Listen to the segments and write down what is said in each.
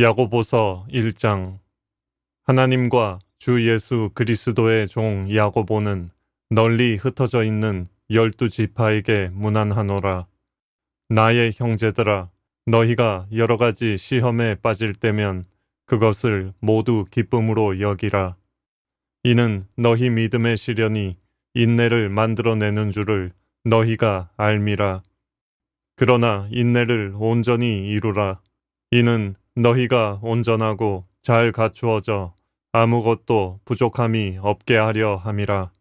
야고보서 1장 하나님과 주 예수 그리스도의 종 야고보는 널리 흩어져 있는 열두 지파에게 문안하노라. 나의 형제들아, 너희가 여러 가지 시험에 빠질 때면 그것을 모두 기쁨으로 여기라. 이는 너희 믿음의 시련이 인내를 만들어내는 줄을 너희가 알미라. 그러나 인내를 온전히 이루라. 이는 너희가 온전하고 잘 갖추어져 아무것도 부족함이 없게 하려 함이라.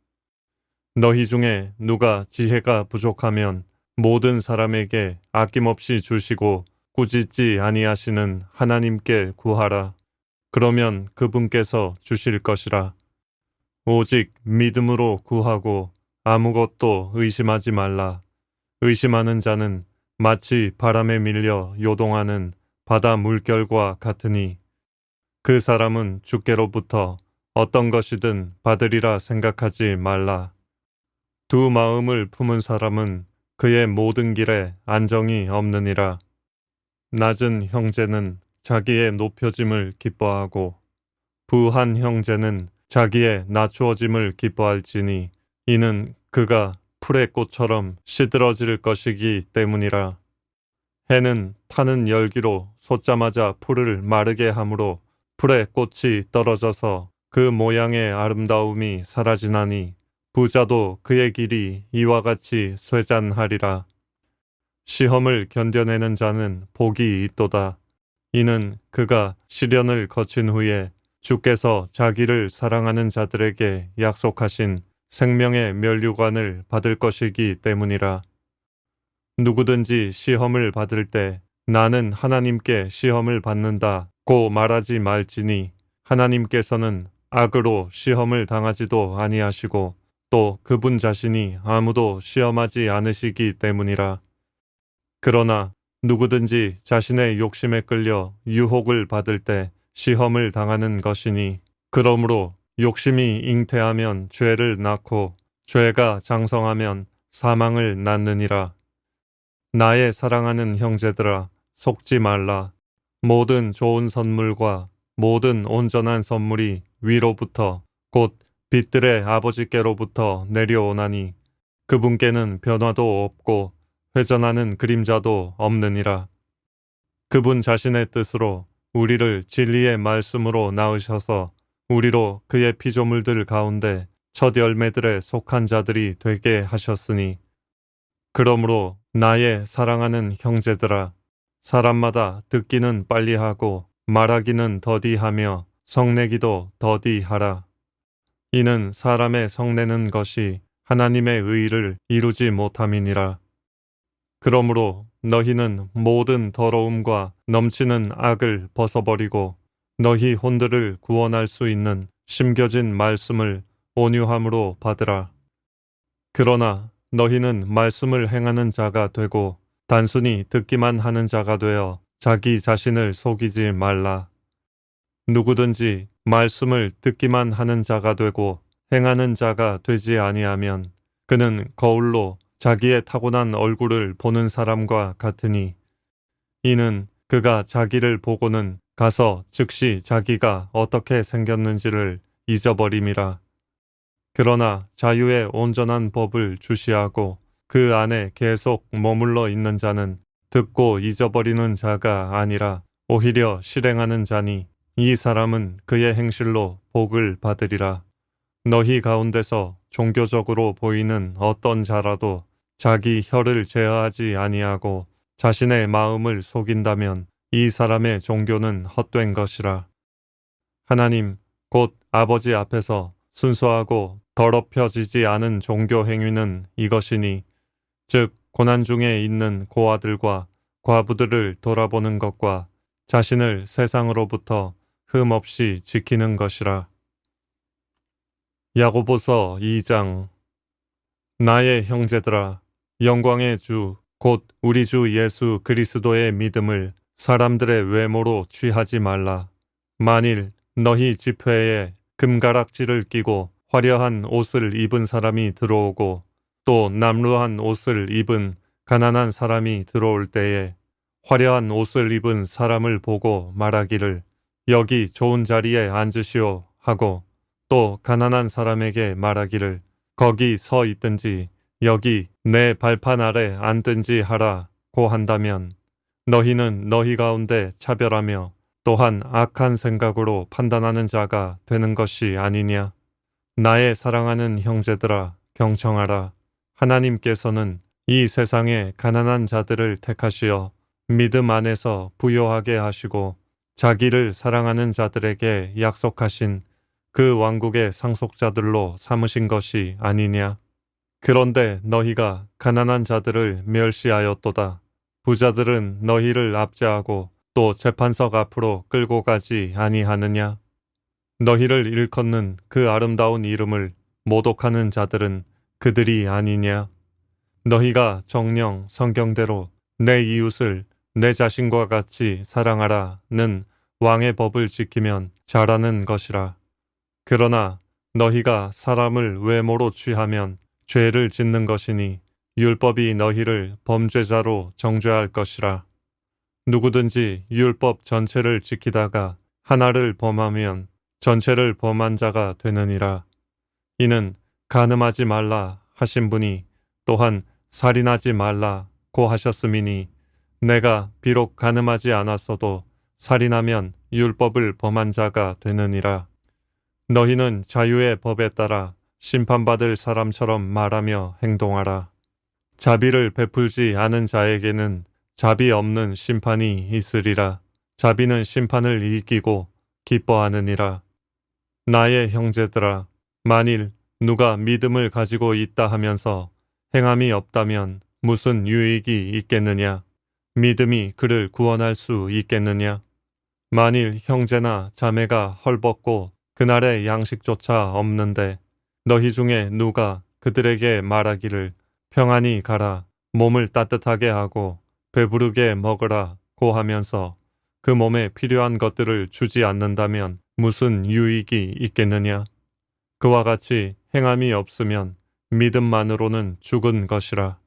너희 중에 누가 지혜가 부족하면 모든 사람에게 아낌없이 주시고 꾸짖지 아니하시는 하나님께 구하라. 그러면 그분께서 주실 것이라. 오직 믿음으로 구하고 아무것도 의심하지 말라. 의심하는 자는 마치 바람에 밀려 요동하는 바다 물결과 같으니 그 사람은 주께로부터 어떤 것이든 받으리라 생각하지 말라. 두 마음을 품은 사람은 그의 모든 길에 안정이 없느니라. 낮은 형제는 자기의 높여짐을 기뻐하고 부한 형제는 자기의 낮추어짐을 기뻐할지니 이는 그가 풀의 꽃처럼 시들어질 것이기 때문이라. 해는 타는 열기로 솟자마자 풀을 마르게 하므로 풀의 꽃이 떨어져서 그 모양의 아름다움이 사라지나니 부자도 그의 길이 이와 같이 쇠잔하리라. 시험을 견뎌내는 자는 복이 있도다. 이는 그가 시련을 거친 후에 주께서 자기를 사랑하는 자들에게 약속하신 생명의 면류관을 받을 것이기 때문이라. 누구든지 시험을 받을 때 나는 하나님께 시험을 받는다 고 말하지 말지니 하나님께서는 악으로 시험을 당하지도 아니하시고 또 그분 자신이 아무도 시험하지 않으시기 때문이라. 그러나 누구든지 자신의 욕심에 끌려 유혹을 받을 때 시험을 당하는 것이니 그러므로 욕심이 잉태하면 죄를 낳고 죄가 장성하면 사망을 낳느니라. 나의 사랑하는 형제들아, 속지 말라. 모든 좋은 선물과 모든 온전한 선물이 위로부터 곧 빛들의 아버지께로부터 내려오나니 그분께는 변화도 없고 회전하는 그림자도 없느니라. 그분 자신의 뜻으로 우리를 진리의 말씀으로 낳으셔서 우리로 그의 피조물들 가운데 첫 열매들에 속한 자들이 되게 하셨으니 그러므로 나의 사랑하는 형제들아 사람마다 듣기는 빨리 하고 말하기는 더디하며 성내기도 더디하라. 이는 사람의 성내는 것이 하나님의 의를 이루지 못함이니라. 그러므로 너희는 모든 더러움과 넘치는 악을 벗어버리고 너희 혼들을 구원할 수 있는 심겨진 말씀을 온유함으로 받으라. 그러나 너희는 말씀을 행하는 자가 되고 단순히 듣기만 하는 자가 되어 자기 자신을 속이지 말라. 누구든지 말씀을 듣기만 하는 자가 되고 행하는 자가 되지 아니하면 그는 거울로 자기의 타고난 얼굴을 보는 사람과 같으니 이는 그가 자기를 보고는 가서 즉시 자기가 어떻게 생겼는지를 잊어버림이라. 그러나 자유의 온전한 법을 주시하고 그 안에 계속 머물러 있는 자는 듣고 잊어버리는 자가 아니라 오히려 실행하는 자니 이 사람은 그의 행실로 복을 받으리라. 너희 가운데서 종교적으로 보이는 어떤 자라도 자기 혀를 제어하지 아니하고 자신의 마음을 속인다면 이 사람의 종교는 헛된 것이라. 하나님, 곧 아버지 앞에서 순수하고 더럽혀지지 않은 종교 행위는 이것이니 즉 고난 중에 있는 고아들과 과부들을 돌아보는 것과 자신을 세상으로부터 흠 없이 지키는 것이라. 야고보서 2장 나의 형제들아 영광의 주 곧 우리 주 예수 그리스도의 믿음을 사람들의 외모로 취하지 말라. 만일 너희 집회에 금가락지를 끼고 화려한 옷을 입은 사람이 들어오고 또 남루한 옷을 입은 가난한 사람이 들어올 때에 화려한 옷을 입은 사람을 보고 말하기를 여기 좋은 자리에 앉으시오 하고 또 가난한 사람에게 말하기를 거기 서 있든지 여기 내 발판 아래 앉든지 하라고 한다면 너희는 너희 가운데 차별하며 또한 악한 생각으로 판단하는 자가 되는 것이 아니냐. 나의 사랑하는 형제들아 경청하라. 하나님께서는 이 세상에 가난한 자들을 택하시어 믿음 안에서 부요하게 하시고 자기를 사랑하는 자들에게 약속하신 그 왕국의 상속자들로 삼으신 것이 아니냐. 그런데 너희가 가난한 자들을 멸시하였도다. 부자들은 너희를 압제하고 또 재판석 앞으로 끌고 가지 아니하느냐. 너희를 일컫는 그 아름다운 이름을 모독하는 자들은 그들이 아니냐. 너희가 정령 성경대로 내 이웃을 내 자신과 같이 사랑하라는 왕의 법을 지키면 잘하는 것이라. 그러나 너희가 사람을 외모로 취하면 죄를 짓는 것이니 율법이 너희를 범죄자로 정죄할 것이라. 누구든지 율법 전체를 지키다가 하나를 범하면 전체를 범한 자가 되느니라. 이는 가늠하지 말라 하신 분이 또한 살인하지 말라 고 하셨음이니 내가 비록 가늠하지 않았어도 살인하면 율법을 범한 자가 되느니라. 너희는 자유의 법에 따라 심판받을 사람처럼 말하며 행동하라. 자비를 베풀지 않은 자에게는 자비 없는 심판이 있으리라. 자비는 심판을 이기고 기뻐하느니라. 나의 형제들아, 만일 누가 믿음을 가지고 있다 하면서 행함이 없다면 무슨 유익이 있겠느냐? 믿음이 그를 구원할 수 있겠느냐? 만일 형제나 자매가 헐벗고 그날의 양식조차 없는데 너희 중에 누가 그들에게 말하기를 평안히 가라 몸을 따뜻하게 하고 배부르게 먹으라 고 하면서 그 몸에 필요한 것들을 주지 않는다면 무슨 유익이 있겠느냐? 그와 같이 행함이 없으면 믿음만으로는 죽은 것이라.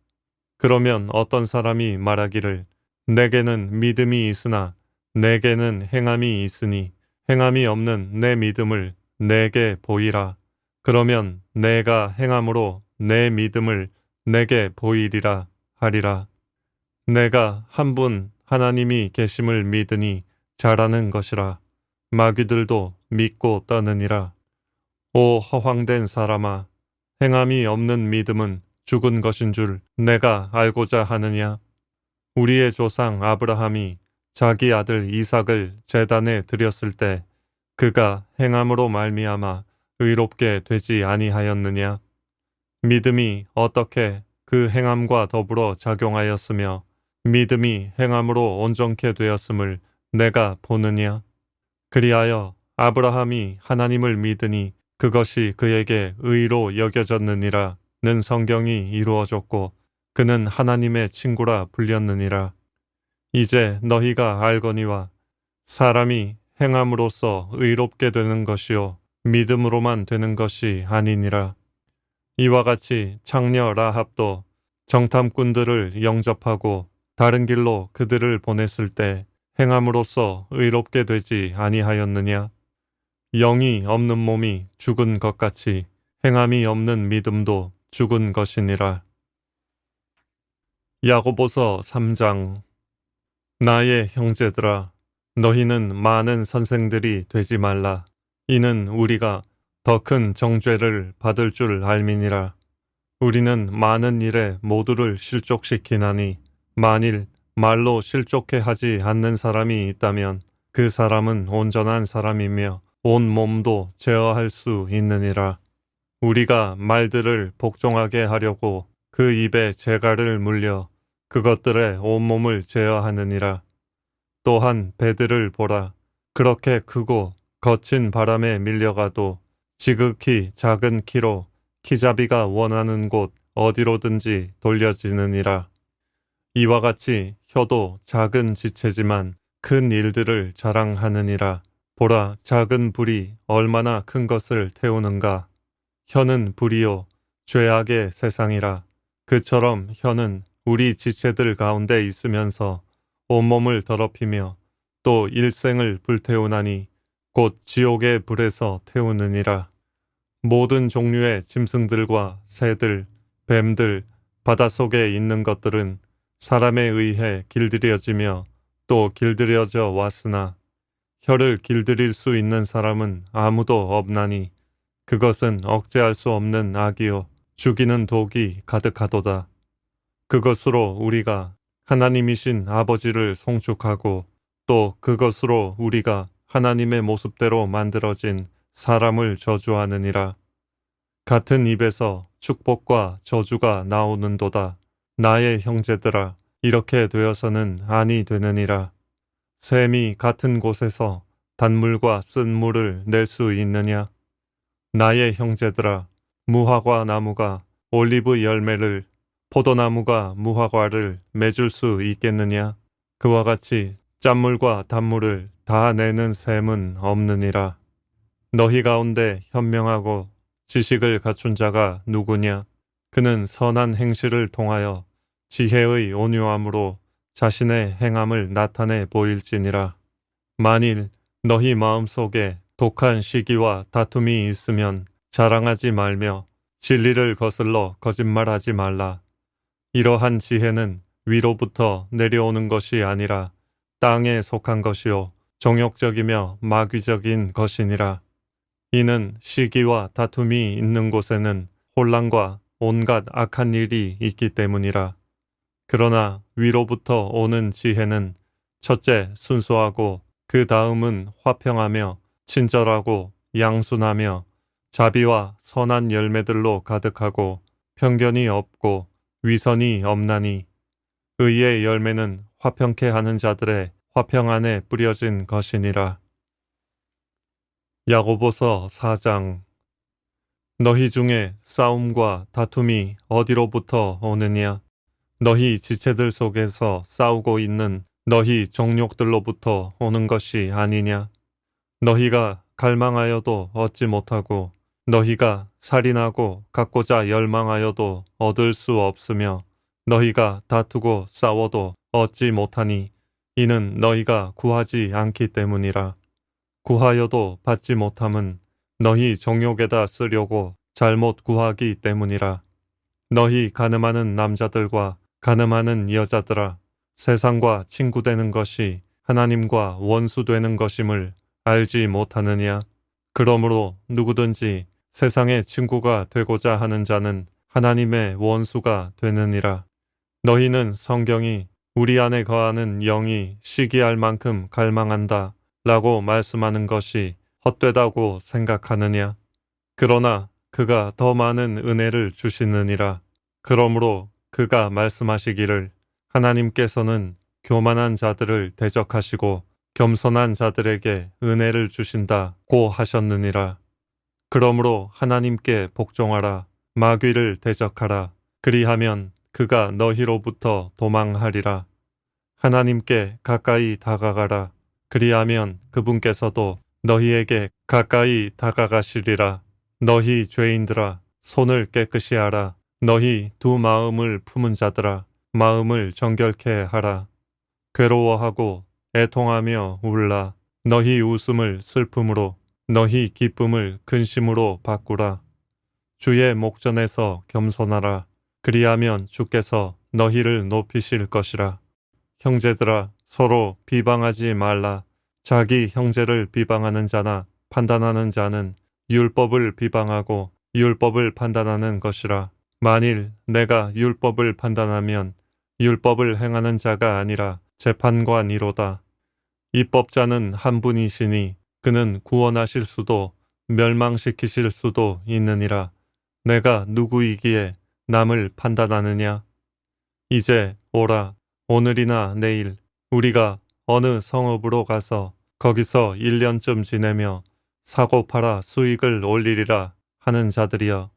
그러면 어떤 사람이 말하기를 내게는 믿음이 있으나 내게는 행함이 있으니 행함이 없는 내 믿음을 내게 보이라. 그러면 내가 행함으로 내 믿음을 내게 보이리라 하리라. 내가 한 분 하나님이 계심을 믿으니 잘하는 것이라. 마귀들도 믿고 떠느니라. 오 허황된 사람아, 행함이 없는 믿음은 죽은 것인 줄 내가 알고자 하느냐? 우리의 조상 아브라함이 자기 아들 이삭을 제단에 드렸을 때 그가 행함으로 말미암아 의롭게 되지 아니하였느냐? 믿음이 어떻게 그 행함과 더불어 작용하였으며 믿음이 행함으로 온전케 되었음을 내가 보느냐? 그리하여 아브라함이 하나님을 믿으니 그것이 그에게 의로 여겨졌느니라 는 성경이 이루어졌고 그는 하나님의 친구라 불렸느니라. 이제 너희가 알거니와 사람이 행함으로써 의롭게 되는 것이요 믿음으로만 되는 것이 아니니라. 이와 같이 창녀 라합도 정탐꾼들을 영접하고 다른 길로 그들을 보냈을 때 행함으로써 의롭게 되지 아니하였느냐? 영이 없는 몸이 죽은 것 같이 행함이 없는 믿음도 죽은 것이니라. 야고보서 3장 나의 형제들아 너희는 많은 선생들이 되지 말라. 이는 우리가 더 큰 정죄를 받을 줄 알미니라. 우리는 많은 일에 모두를 실족시키나니 만일 말로 실족해 하지 않는 사람이 있다면 그 사람은 온전한 사람이며 온 몸도 제어할 수 있느니라. 우리가 말들을 복종하게 하려고 그 입에 재갈을 물려 그것들의 온몸을 제어하느니라. 또한 배들을 보라. 그렇게 크고 거친 바람에 밀려가도 지극히 작은 키로 키잡이가 원하는 곳 어디로든지 돌려지느니라. 이와 같이 혀도 작은 지체지만 큰 일들을 자랑하느니라. 보라, 작은 불이 얼마나 큰 것을 태우는가. 혀는 불이요, 죄악의 세상이라. 그처럼 혀는 우리 지체들 가운데 있으면서 온몸을 더럽히며 또 일생을 불태우나니 곧 지옥의 불에서 태우느니라. 모든 종류의 짐승들과 새들, 뱀들, 바닷속에 있는 것들은 사람에 의해 길들여지며 또 길들여져 왔으나 혀를 길들일 수 있는 사람은 아무도 없나니 그것은 억제할 수 없는 악이요 죽이는 독이 가득하도다. 그것으로 우리가 하나님이신 아버지를 송축하고 또 그것으로 우리가 하나님의 모습대로 만들어진 사람을 저주하느니라. 같은 입에서 축복과 저주가 나오는도다. 나의 형제들아, 이렇게 되어서는 아니 되느니라. 샘이 같은 곳에서 단물과 쓴 물을 낼 수 있느냐? 나의 형제들아, 무화과 나무가 올리브 열매를, 포도나무가 무화과를 맺을 수 있겠느냐? 그와 같이 짠물과 단물을 다 내는 샘은 없느니라. 너희 가운데 현명하고 지식을 갖춘 자가 누구냐? 그는 선한 행실을 통하여 지혜의 온유함으로 자신의 행함을 나타내 보일지니라. 만일 너희 마음속에 독한 시기와 다툼이 있으면 자랑하지 말며 진리를 거슬러 거짓말하지 말라. 이러한 지혜는 위로부터 내려오는 것이 아니라 땅에 속한 것이요 정욕적이며 마귀적인 것이니라. 이는 시기와 다툼이 있는 곳에는 혼란과 온갖 악한 일이 있기 때문이라. 그러나 위로부터 오는 지혜는 첫째 순수하고 그 다음은 화평하며 친절하고 양순하며 자비와 선한 열매들로 가득하고 편견이 없고 위선이 없나니 의의 열매는 화평케 하는 자들의 화평 안에 뿌려진 것이니라. 야고보서 4장 너희 중에 싸움과 다툼이 어디로부터 오느냐? 너희 지체들 속에서 싸우고 있는 너희 정욕들로부터 오는 것이 아니냐? 너희가 갈망하여도 얻지 못하고 너희가 살인하고 갖고자 열망하여도 얻을 수 없으며 너희가 다투고 싸워도 얻지 못하니 이는 너희가 구하지 않기 때문이라. 구하여도 받지 못함은 너희 정욕에다 쓰려고 잘못 구하기 때문이라. 너희 가늠하는 남자들과 가늠하는 여자들아 세상과 친구되는 것이 하나님과 원수되는 것임을 알지 못하느냐? 그러므로 누구든지 세상의 친구가 되고자 하는 자는 하나님의 원수가 되느니라. 너희는 성경이 우리 안에 거하는 영이 시기할 만큼 갈망한다 라고 말씀하는 것이 헛되다고 생각하느냐? 그러나 그가 더 많은 은혜를 주시느니라. 그러므로 그가 말씀하시기를 하나님께서는 교만한 자들을 대적하시고 겸손한 자들에게 은혜를 주신다고 하셨느니라. 그러므로 하나님께 복종하라. 마귀를 대적하라. 그리하면 그가 너희로부터 도망하리라. 하나님께 가까이 다가가라. 그리하면 그분께서도 너희에게 가까이 다가가시리라. 너희 죄인들아, 손을 깨끗이 하라. 너희 두 마음을 품은 자들아, 마음을 정결케 하라. 괴로워하고 애통하며 울라. 너희 웃음을 슬픔으로, 너희 기쁨을 근심으로 바꾸라. 주의 목전에서 겸손하라. 그리하면 주께서 너희를 높이실 것이라. 형제들아, 서로 비방하지 말라. 자기 형제를 비방하는 자나 판단하는 자는 율법을 비방하고 율법을 판단하는 것이라. 만일 내가 율법을 판단하면 율법을 행하는 자가 아니라 재판관이로다. 입법자는 한 분이시니 그는 구원하실 수도 멸망시키실 수도 있느니라. 내가 누구이기에 남을 판단하느냐? 이제 오라. 오늘이나 내일 우리가 어느 성읍으로 가서 거기서 1년쯤 지내며 사고 팔아 수익을 올리리라 하는 자들이여.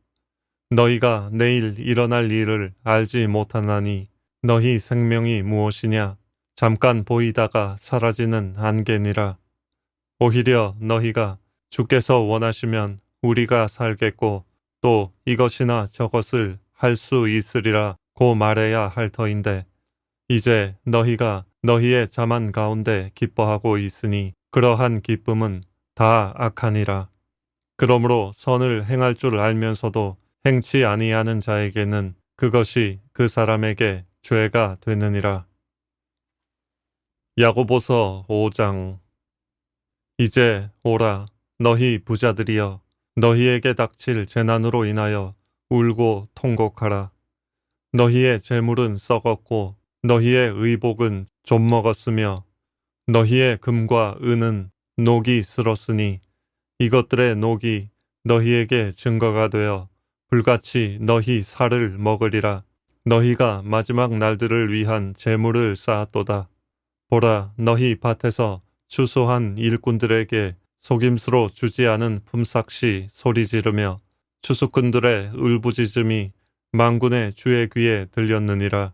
너희가 내일 일어날 일을 알지 못하나니 너희 생명이 무엇이냐? 잠깐 보이다가 사라지는 안개니라. 오히려 너희가 주께서 원하시면 우리가 살겠고 또 이것이나 저것을 할 수 있으리라 고 말해야 할 터인데 이제 너희가 너희의 자만 가운데 기뻐하고 있으니 그러한 기쁨은 다 악하니라. 그러므로 선을 행할 줄 알면서도 행치 아니하는 자에게는 그것이 그 사람에게 죄가 되느니라. 야고보서 5장 이제 오라 너희 부자들이여 너희에게 닥칠 재난으로 인하여 울고 통곡하라. 너희의 재물은 썩었고 너희의 의복은 좀 먹었으며 너희의 금과 은은 녹이 슬었으니 이것들의 녹이 너희에게 증거가 되어 불같이 너희 살을 먹으리라. 너희가 마지막 날들을 위한 재물을 쌓았도다. 보라 너희 밭에서 추수한 일꾼들에게 속임수로 주지 않은 품삯이 소리 지르며 추수꾼들의 울부짖음이 망군의 주의 귀에 들렸느니라.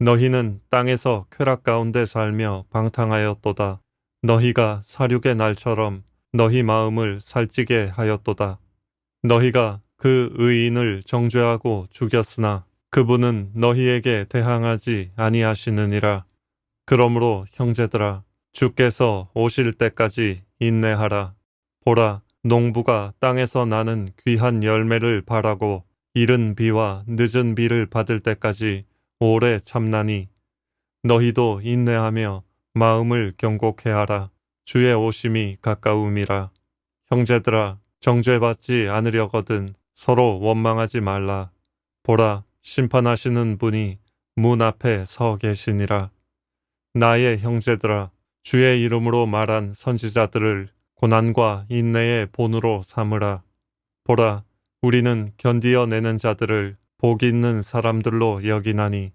너희는 땅에서 쾌락 가운데 살며 방탕하였도다. 너희가 사륙의 날처럼 너희 마음을 살찌게 하였도다. 너희가 그 의인을 정죄하고 죽였으나 그분은 너희에게 대항하지 아니하시느니라. 그러므로 형제들아 주께서 오실 때까지 인내하라. 보라 농부가 땅에서 나는 귀한 열매를 바라고 이른 비와 늦은 비를 받을 때까지 오래 참나니 너희도 인내하며 마음을 경곡해 하라. 주의 오심이 가까움이라. 형제들아 정죄받지 않으려거든 서로 원망하지 말라. 보라 심판하시는 분이 문 앞에 서 계시니라. 나의 형제들아 주의 이름으로 말한 선지자들을 고난과 인내의 본으로 삼으라. 보라 우리는 견디어내는 자들을 복 있는 사람들로 여기나니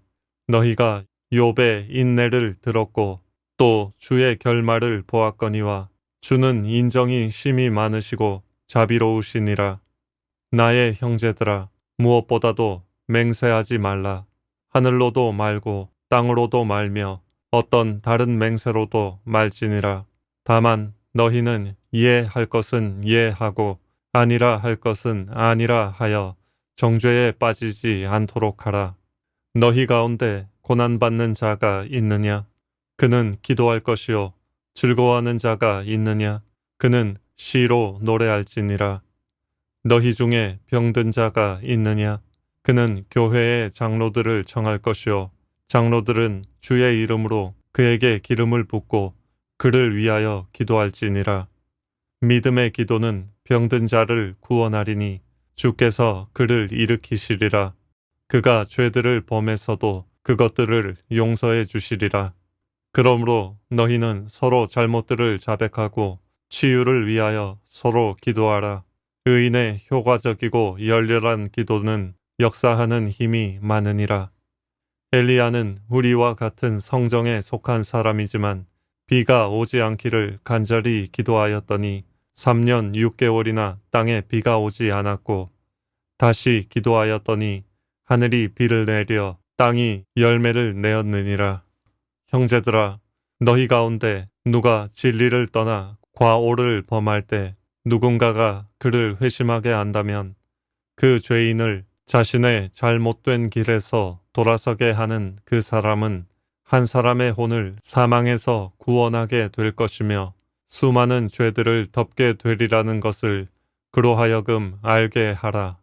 너희가 욥의 인내를 들었고 또 주의 결말을 보았거니와 주는 인정이 심히 많으시고 자비로우시니라. 나의 형제들아 무엇보다도 맹세하지 말라. 하늘로도 말고 땅으로도 말며 어떤 다른 맹세로도 말지니라. 다만 너희는 이해할 것은 이해하고 아니라 할 것은 아니라 하여 정죄에 빠지지 않도록 하라. 너희 가운데 고난받는 자가 있느냐? 그는 기도할 것이요. 즐거워하는 자가 있느냐? 그는 시로 노래할지니라. 너희 중에 병든 자가 있느냐? 그는 교회의 장로들을 정할 것이요. 장로들은 주의 이름으로 그에게 기름을 붓고 그를 위하여 기도할지니라. 믿음의 기도는 병든 자를 구원하리니 주께서 그를 일으키시리라. 그가 죄들을 범했어도 그것들을 용서해 주시리라. 그러므로 너희는 서로 잘못들을 자백하고 치유를 위하여 서로 기도하라. 의인의 효과적이고 열렬한 기도는 역사하는 힘이 많으니라. 엘리야는 우리와 같은 성정에 속한 사람이지만 비가 오지 않기를 간절히 기도하였더니 3년 6개월이나 땅에 비가 오지 않았고 다시 기도하였더니 하늘이 비를 내려 땅이 열매를 내었느니라. 형제들아 너희 가운데 누가 진리를 떠나 과오를 범할 때 누군가가 그를 회심하게 한다면 그 죄인을 자신의 잘못된 길에서 돌아서게 하는 그 사람은 한 사람의 혼을 사망에서 구원하게 될 것이며 수많은 죄들을 덮게 되리라는 것을 그로 하여금 알게 하라.